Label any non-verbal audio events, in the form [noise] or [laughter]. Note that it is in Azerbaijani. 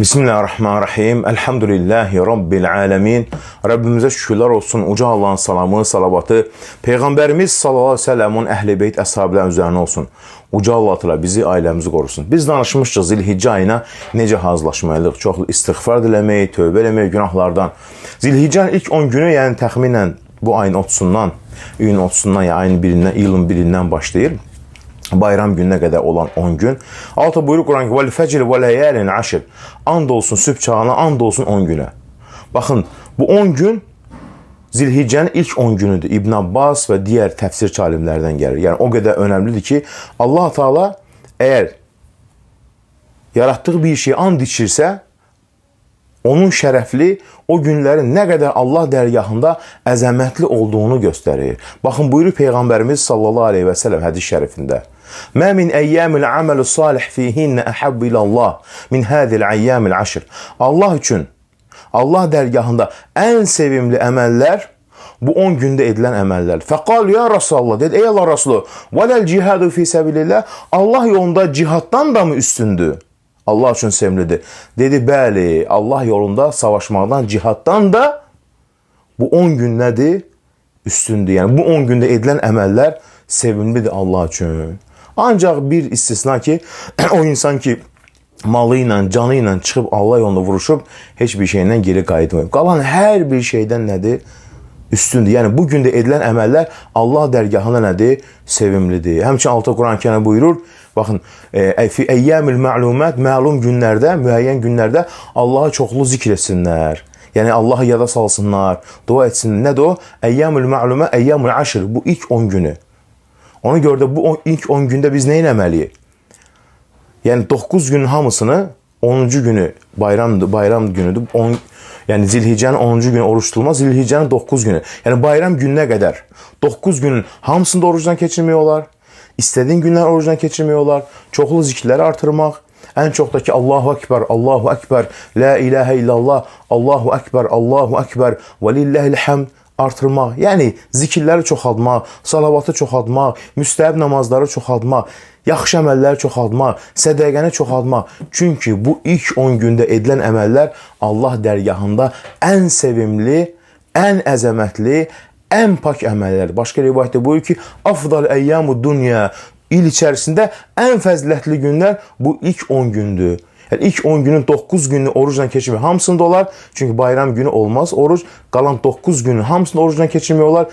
Bismillahirrahmanirrahim. Elhamdülillahi Rabbil alemin. Rabbimizə şükürlər olsun. Uca Allahın salamı, salavatı Peyğəmbərimiz sallallahu aleyhi ve sellemin əhl-i beyt əshabların üzərinə olsun. Uca Allah təala bizi, ailəmizi qorusun. Biz danışmışıq Zilhiccə ayına necə hazırlaşmalıyıq. Çox istiğfar diləmək, tövbə eləmək günahlardan. Zilhiccənin ilk 10 günü, yəni təxminən bu ayın 30-sundan, iyun 30-sundan, yəni ayın 1-dən, iyulun 1-dən başlayır bayram gününə qədər olan 10 gün. Altı buyurur Quran ki: "Vel fecr ve leyalin aşr." And olsun sübh çağına, and olsun 10 günə. Baxın, bu 10 gün Zilhiccənin ilk 10 günüdür. İbn Abbas və digər təfsirçi alimlərdən gəlir. Yəni o qədər önəmlidir ki, Allah Taala əgər yaratdığı bir şeyi and içirsə, onun şərəfli o günlərin nə qədər Allah dərgahında əzəmətli olduğunu göstərir. Baxın buyurur Peyğəmbərimiz sallallahu əleyhi və səlləm hədis şərifində. Mə min əyyamil aməlu salih fihinə əhəbbu ilallah min hadhihi əyyamil aşr. Allah üçün Allah dərgahında ən sevimli əməllər bu 10 gündə edilən əməllər. Fəqal ya Rasulullah dedi ey Allah Rasulu, "Vələl cihadu fi sabilillah." Allah yolunda cihaddan da mı üstündür? Allah üçün sevimlidir. Dedi, bəli, Allah yolunda savaşmaqdan, cihaddan da bu 10 gün nədir? Üstündür. Yəni bu 10 gündə edilən əməllər sevimlidir Allah üçün. Ancaq bir istisna ki, [clears throat] o insan ki malı ilə, canı ilə çıxıb Allah yolunda vuruşub heç bir şeylə geri qayıtmayıb. Qalan hər bir şeydən nədir? Üstündür. Yəni bu gündə edilən əməllər Allah dərgahında nədir? Sevimlidir. Həmçinin altı Quran-Kərim buyurur, baxın, e, fi əyyamil ma'lumat, məlum günlərdə, müəyyən günlərdə Allahı çoxlu zikr etsinlər. Yəni Allahı yada salsınlar, dua etsinlər. Nədir o? Əyyamül ma'luma, əyyamul aşr. Bu ilk 10 günü. Ona görə də bu on- ilk 10 gündə biz nə etməliyik? Yəni 9 günün hamısını 10. günü bayramdı, bayram günüdü. 10 yani Zilhicce'nin 10. günü oruç tutulmaz. Zilhicce'nin 9 günü. Yani bayram gününe kadar 9 günün hamısında orucdan keçirmiyorlar. İstediğin günler orucdan keçirmiyorlar. Çoklu zikirleri artırmak. En çoxdakı Allahu Ekber, Allahu Ekber, La ilahe illallah, Allahu Ekber, Allahu Ekber, ve lillahil artırmaq. Yəni zikirləri çoxaltmaq, salavatı çoxaltmaq, müstəhəb namazları çoxaltmaq, yaxşı əməlləri çoxaltmaq, sədaqəni çoxaltmaq. Çünki bu ilk 10 gündə edilən əməllər Allah dərgahında ən sevimli, ən əzəmətli, ən pak əməllər. Başqa rivayətdə buyurur ki, afdal əyyamud dunya il içərisində ən fəzilətli günlər bu ilk 10 gündür. Yəni ilk 10 günün 9 gününü orucla keçirmək hamısında olar. Çünki bayram günü olmaz oruc. Qalan 9 günün hamısını orucla keçirmək olar.